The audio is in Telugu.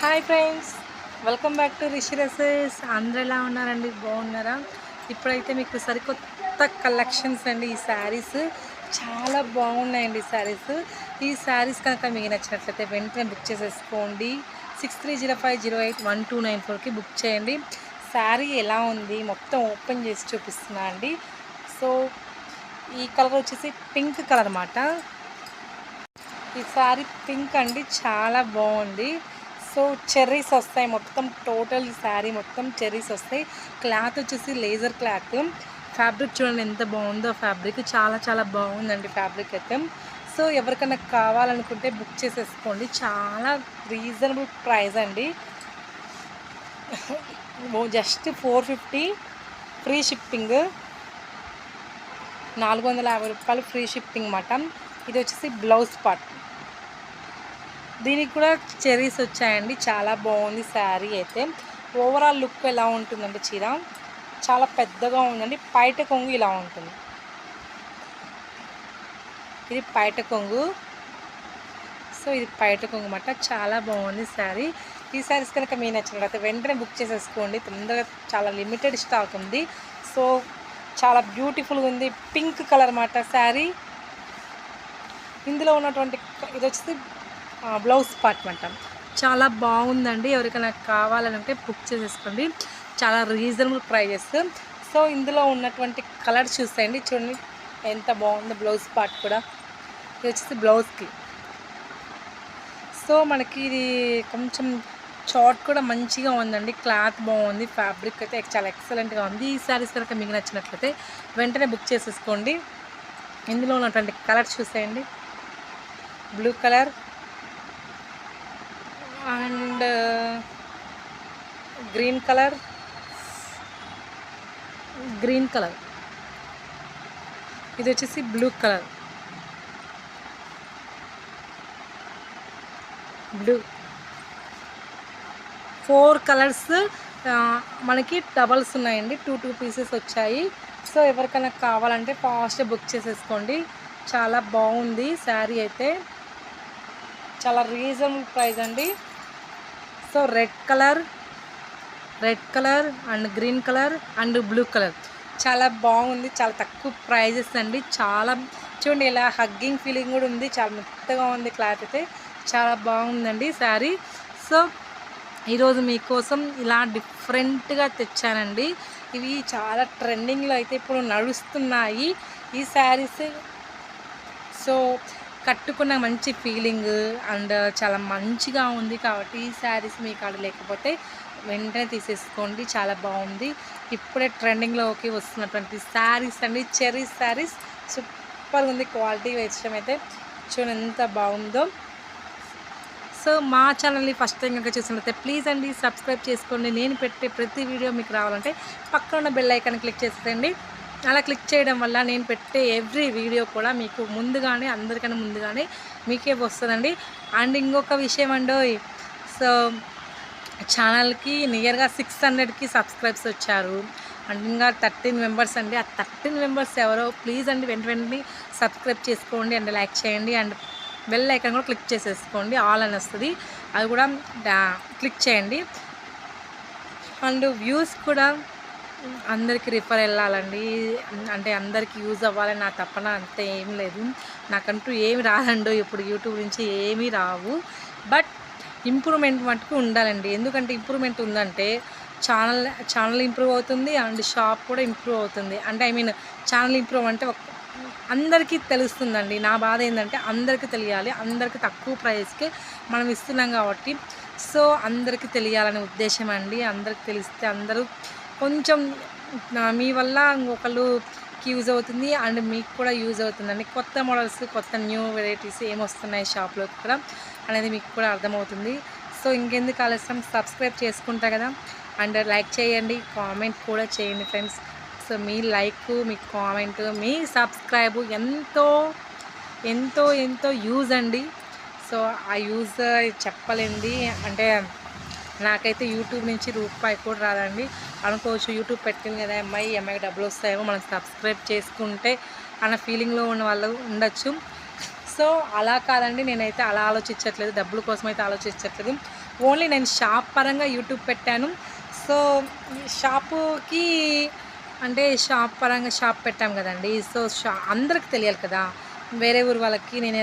Hi friends welcome back to Rishi recipes ఎలా ఉన్నారండి? బాగున్నారా? ఇప్పుడైతే మీకు సరికొత్త కలెక్షన్స్ అండి ఈ శారీస్. చాలా బాగున్నాయండి ఈ శారీస్. ఈ శారీస్ కనుక మీకు నచ్చినట్లయితే వెంటనే బుక్ చేసేసుకోండి. Six three zero five zero eight one two nine ఫోర్కి బుక్ చేయండి. శారీ ఎలా ఉంది? మొత్తం ఓపెన్ చేసి చూపిస్తున్నా అండి. సో ఈ కలర్ వచ్చేసి పింక్ కలర్ అన్నమాట. ఈ సారీ పింక్ అండి చాలా బాగుంది. సో చెర్రీస్ వస్తాయి. మొత్తం టోటల్ శారీ మొత్తం చెర్రీస్ వస్తాయి. క్లాత్ వచ్చేసి లేజర్ క్లాత్ ఫ్యాబ్రిక్ చూడండి ఎంత బాగుందో ఫ్యాబ్రిక్ చాలా చాలా బాగుందండి ఫ్యాబ్రిక్ అయితే. సో ఎవరికైనా కావాలనుకుంటే బుక్ చేసేసుకోండి. చాలా రీజనబుల్ ప్రైస్ అండి. Just four fifty free shipping నాలుగు వందల యాభై రూపాయలు ఫ్రీ షిప్పింగ్ మాట. ఇది వచ్చేసి బ్లౌజ్ పార్ట్ దీనికి కూడా చెరీస్ వచ్చాయండి. చాలా బాగుంది శారీ అయితే. ఓవరాల్ లుక్ ఎలా ఉంటుందండి చీర? చాలా పెద్దగా ఉందండి. పైట కొంగు ఇలా ఉంటుంది. ఇది పైట కొంగు. సో ఇది పైట కొంగు మాట చాలా బాగుంది శారీ. ఈ శారీస్ కనుక మీ నచ్చినట్లయితే వెంటనే బుక్ చేసేసుకోండి. తొందరగా చాలా లిమిటెడ్ స్టాక్ ఉంది. సో చాలా బ్యూటిఫుల్గా ఉంది. పింక్ కలర్ మాట శారీ. ఇందులో ఉన్నటువంటి ఇది వచ్చేసి బ్లౌజ్ పార్ట్ అంటాం చాలా బాగుందండి. ఎవరికైనా కావాలంటే బుక్ చేసేసుకోండి. చాలా రీజనబుల్ ప్రైజెస్ సో ఇందులో ఉన్నటువంటి కలర్ చూసేయండి. చూడండి ఎంత బాగుందో బ్లౌజ్ పార్ట్ కూడా. ఇది వచ్చేసి బ్లౌజ్కి సో మనకి ఇది కొంచెం షార్ట్ కూడా మంచిగా ఉందండి. క్లాత్ బాగుంది. ఫ్యాబ్రిక్ అయితే చాలా ఎక్సలెంట్గా ఉంది. ఈ శారీస్ కనుక మీకు నచ్చినట్లయితే వెంటనే బుక్ చేసేసుకోండి. ఇందులో ఉన్నటువంటి కలర్ చూసేయండి. Blue colour and green colour green colour. ఇది వచ్చేసి blue colour. Blue. Four colours మనకి డబల్స్ ఉన్నాయండి. టూ టూ పీసెస్ వచ్చాయి. సో ఎవరికైనా కావాలంటే ఫాస్ట్ బుక్ చేసేసుకోండి. చాలా బాగుంది శారీ అయితే. చాలా రీజనబుల్ ప్రైస్ అండి. So red colour red colour and green colour and blue colour. చాలా బాగుంది చాలా తక్కువ ప్రైజెస్ అండి. చాలా చూడండి ఇలా హగ్గింగ్ ఫీలింగ్ కూడా ఉంది. చాలా మెత్తగా ఉంది క్లాత్ అయితే. చాలా బాగుందండి శారీ. సో ఈరోజు మీకోసం ఇలా డిఫరెంట్గా తెచ్చానండి. ఇవి చాలా ట్రెండింగ్లో అయితే ఇప్పుడు నడుస్తున్నాయి ఈ శారీస్. సో కట్టుకున్న మంచి ఫీలింగ్ అండ్ చాలా మంచిగా ఉంది కాబట్టి ఈ శారీస్ మీ కాడ లేకపోతే వెంటనే తీసేసుకోండి. చాలా బాగుంది. ఇప్పుడే ట్రెండింగ్లోకి వస్తున్నటువంటి శారీస్ అండి. చెరీ శారీస్ సూపర్ ఉంది. క్వాలిటీ విషయం అయితే చూడండి ఎంత బాగుందో. సో మా ఛానల్ని ఫస్ట్ టైం కనుక చూసినట్లయితే ప్లీజ్ అండి సబ్స్క్రైబ్ చేసుకోండి. నేను పెట్టే ప్రతి వీడియో మీకు రావాలంటే పక్కన ఉన్న బెల్ ఐకాన్ క్లిక్ చేసేయండి. అలా క్లిక్ చేయడం వల్ల నేను పెట్టే ఎవ్రీ వీడియో కూడా మీకు ముందుగానే అందరికన్నా ముందుగానే మీకే వస్తుందండి. అండ్ ఇంకొక విషయం అండి సో ఛానల్కి నియర్గా సిక్స్ హండ్రెడ్కి సబ్స్క్రైబ్స్ వచ్చారు. అండ్ ఇంకా థర్టీన్ మెంబర్స్ అండి. ఆ థర్టీన్ మెంబర్స్ ఎవరో ప్లీజ్ అండి వెంట వెంటనే సబ్స్క్రైబ్ చేసుకోండి అండ్ లైక్ చేయండి. అండ్ బెల్ ఐకాన్ కూడా క్లిక్ చేసేసుకోండి ఆల్ అని వస్తుంది. అది కూడా క్లిక్ చేయండి. అండ్ వ్యూస్ కూడా అందరికీ రిఫర్ వెళ్ళాలండి. అంటే అందరికీ యూజ్ అవ్వాలని నా తప్పన అంతే ఏం లేదు. నాకంటూ ఏమి రాదండో ఇప్పుడు యూట్యూబ్ నుంచి ఏమీ రావు. బట్ ఇంప్రూవ్మెంట్ మటుకు ఉండాలండి. ఎందుకంటే ఇంప్రూవ్మెంట్ ఉందంటే ఛానల్ ఛానల్ ఇంప్రూవ్ అవుతుంది అండ్ షాప్ కూడా ఇంప్రూవ్ అవుతుంది. అంటే ఐ మీన్ ఛానల్ ఇంప్రూవ్ అంటే అందరికీ తెలుస్తుందండి. నా బాధ ఏంటంటే అందరికీ తెలియాలి. అందరికీ తక్కువ ప్రైస్కి మనం ఇస్తున్నాం కాబట్టి. సో అందరికీ తెలియాలనే ఉద్దేశం అండి. అందరికి తెలిస్తే అందరూ కొంచెం మీ వల్ల ఇంకొకళ్ళకి యూజ్ అవుతుంది అండ్ మీకు కూడా యూజ్ అవుతుందండి. కొత్త మోడల్స్ కొత్త న్యూ వెరైటీస్ ఏమొస్తున్నాయి షాప్లో కూడా అనేది మీకు కూడా అర్థమవుతుంది. సో ఇంకెందుకు ఆలస్యం సబ్స్క్రైబ్ చేసుకుంటా కదా. అండ్ లైక్ చేయండి కామెంట్ కూడా చేయండి ఫ్రెండ్స్. సో మీ లైక్ మీ కామెంట్ మీ సబ్స్క్రైబ్ ఎంతో ఎంతో ఎంతో యూజ్ అండి. సో ఆ యూజ్ చెప్పలేండి. అంటే నాకైతే యూట్యూబ్ నుంచి రూపాయి కూడా రాదండి. అనుకోవచ్చు యూట్యూబ్ పెట్టింది కదా అమ్మాయి అమ్మాయికి డబ్బులు వస్తాయేమో మనం సబ్స్క్రైబ్ చేసుకుంటే అన్న ఫీలింగ్లో ఉన్న వాళ్ళు ఉండొచ్చు. సో అలా కాదండి నేనైతే అలా ఆలోచించట్లేదు డబ్బుల కోసం అయితే ఆలోచించట్లేదు. ఓన్లీ నేను షాప్ పరంగా యూట్యూబ్ పెట్టాను. సో షాపుకి అంటే షాప్ పరంగా షాప్ పెట్టాం కదండి. సో షా అందరికి తెలియాలి కదా వేరే ఊరు వాళ్ళకి నేను